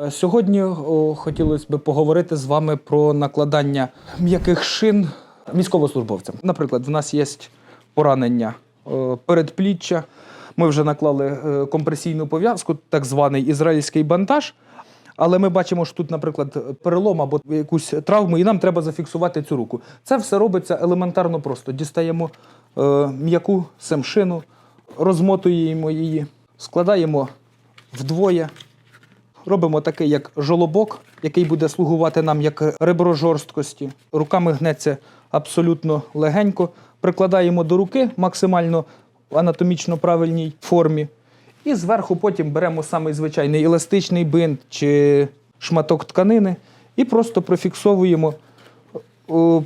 Е, Сьогодні хотілося б поговорити з вами про накладання м'яких шин військовослужбовцям. Наприклад, в нас є поранення е, передпліччя. Ми вже наклали е, компресійну пов'язку, так званий ізраїльський бандаж. Але ми бачимо, що тут, наприклад, перелом або якусь травму, і нам треба зафіксувати цю руку. Це все робиться елементарно просто. Дістаємо м'яку семшину, розмотуємо її, складаємо вдвоє, робимо такий, як жолобок, який буде слугувати нам як ребро жорсткості. Руками гнеться абсолютно легенько. Прикладаємо до руки максимально анатомічно правильній формі. І зверху потім беремо самий звичайний еластичний бинт чи шматок тканини і просто профіксовуємо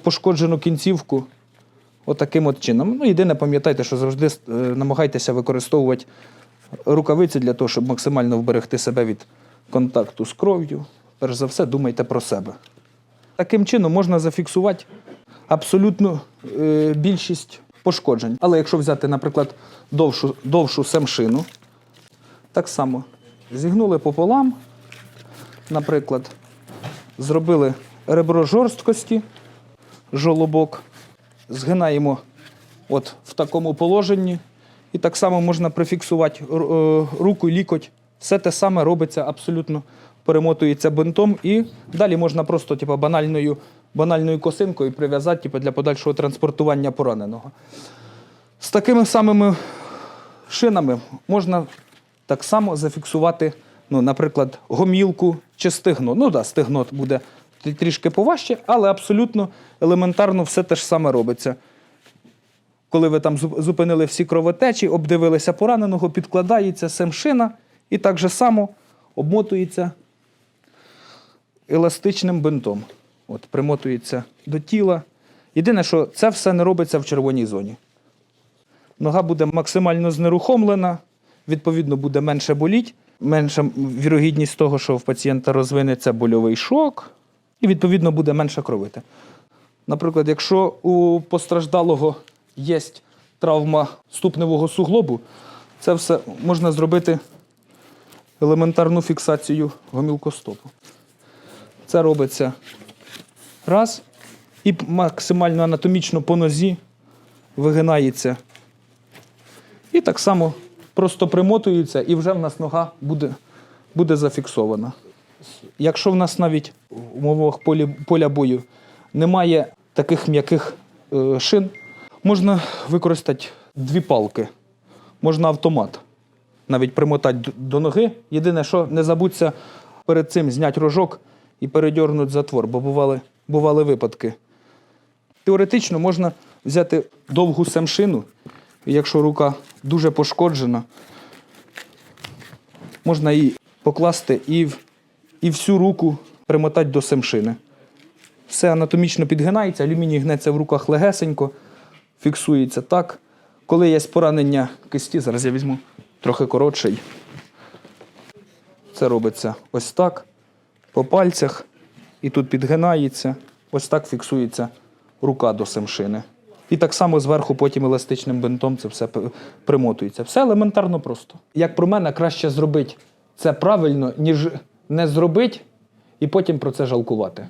пошкоджену кінцівку отаким от чином. Ну, єдине, пам'ятайте, що завжди е, намагайтеся використовувати рукавиці для того, щоб максимально вберегти себе від контакту з кров'ю. Перш за все, думайте про себе. Таким чином можна зафіксувати абсолютну е, більшість пошкоджень. Але якщо взяти, наприклад, довшу, довшу семшину, так само зігнули пополам, наприклад, зробили ребро жорсткості, жолобок, згинаємо от в такому положенні. І так само можна прифіксувати е, руку, лікоть. Все те саме робиться абсолютно, перемотується бинтом, і далі можна просто типу, банальною, банальною косинкою прив'язати типу, для подальшого транспортування пораненого. З такими самими шинами можна так само зафіксувати, ну, наприклад, гомілку чи стегно. Ну да, стегно буде трішки поважче, але абсолютно елементарно все те ж саме робиться. Коли ви там зупинили всі кровотечі, обдивилися пораненого, підкладається семшина і так же само обмотується еластичним бинтом. От, примотується до тіла. Єдине, що це все не робиться в червоній зоні. Нога буде максимально знерухомлена, відповідно, буде менше боліть, менша вірогідність того, що в пацієнта розвинеться больовий шок, і відповідно буде менше кровити. Наприклад, якщо у постраждалого є травма ступневого суглобу, це все можна зробити елементарну фіксацію гомілкостопу. Це робиться раз, і максимально анатомічно по нозі вигинається. І так само просто примотується, і вже в нас нога буде, буде зафіксована. Якщо в нас навіть в умовах поля бою немає таких м'яких е, шин, можна використати дві палки, можна автомат. Навіть примотати до ноги. Єдине, що не забудься перед цим зняти рожок і передьорнути затвор, бо бували, бували випадки. Теоретично можна взяти довгу семшину, якщо рука дуже пошкоджена, можна її покласти і, і всю руку примотати до семшини. Все анатомічно підгинається, алюміній гнеться в руках легесенько, фіксується так. Коли є поранення кисті, зараз я візьму трохи коротший. Це робиться ось так, по пальцях, і тут підгинається, ось так фіксується рука до семшини. І так само зверху потім еластичним бинтом це все примотується. Все елементарно просто. Як про мене, краще зробити це правильно, ніж не зробити і потім про це жалкувати.